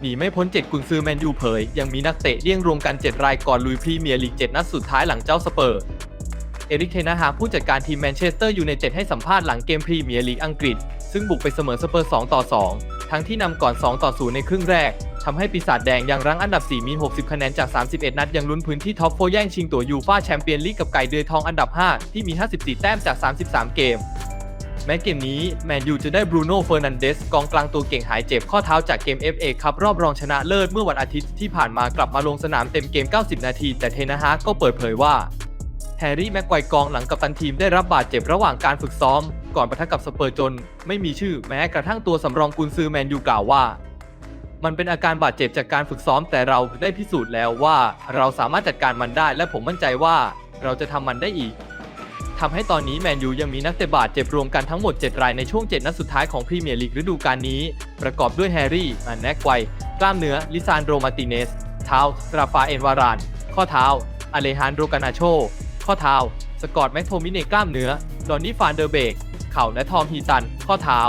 หนีไม่พ้น 7 กุนซือแมนยูเผย ยังมีนักเตะเลี่ยงรวมกัน 7 รายก่อนลุยพรีเมียร์ลีก 7 นัดสุดท้ายหลังเจ้าสเปอร์ เอริกเทนฮาผู้จัดการทีมแมนเชสเตอร์ยูไนเต็ดให้สัมภาษณ์หลังเกมพรีเมียร์ลีกอังกฤษ ซึ่งบุกไปเสมอสเปอร์ 2 ต่อ 2 ทั้งที่นำก่อน 2 ต่อ 0 ในครึ่งแรกทำให้ปีศาจแดงยังรั้งอันดับ 4 มี 60 คะแนนจาก 31 นัดยังลุ้นพื้นที่ท็อปโฟแย่งชิงตั๋วยูฟ่าแชมเปี้ยนลีกกับไก่เดือยทองอันดับ 5 ที่มี 54 แต้มจาก 33 เกม แม้เกมนี้แมนยูจะได้บรูโน่เฟอร์นันเดสกองกลางตัวเก่งหายเจ็บข้อเท้าจากเกม FA ครับรอบรองชนะเลิศเมื่อวันอาทิตย์ที่ผ่านมากลับมาลงสนามเต็มเกม 90 นาที แต่เทนฮากก็เปิดเผยว่าแฮร์รี่แม็กไกวร์กองหลังกัปตันทีมได้รับบาดเจ็บระหว่างการฝึกซ้อม ก่อนประทะกับสเปอร์จน ไม่มีชื่อแม้กระทั่งตัวสำรองกุนซือแมนยูกล่าวว่า มันเป็นอาการบาดเจ็บจากการฝึกซ้อมแต่เราได้พิสูจน์แล้วว่า เราสามารถจัดการมันได้และผมมั่นใจว่า เราจะทำมันได้อีก ทำให้ตอนนี้แมนยูยังมีนักเตะบาดเจ็บรวมกันทั้งหมด 7 รายในช่วง 7 นัดสุดท้ายของพรีเมียร์ลีกฤดูกาลนี้ ประกอบด้วยแฮร์รี่อันแนกไวกล้ามเนื้อ ลิซานโดมาติเนส เท้าราฟาเอนวาราน ข้อเท้า อเลฮานโดกานาโช ข้อเท้า สกอตแมคโทมิเนกล้ามเนื้อ ดอนนี่ฟานเดอร์เบก เข่าและทอมฮีตัน ข้อเท้า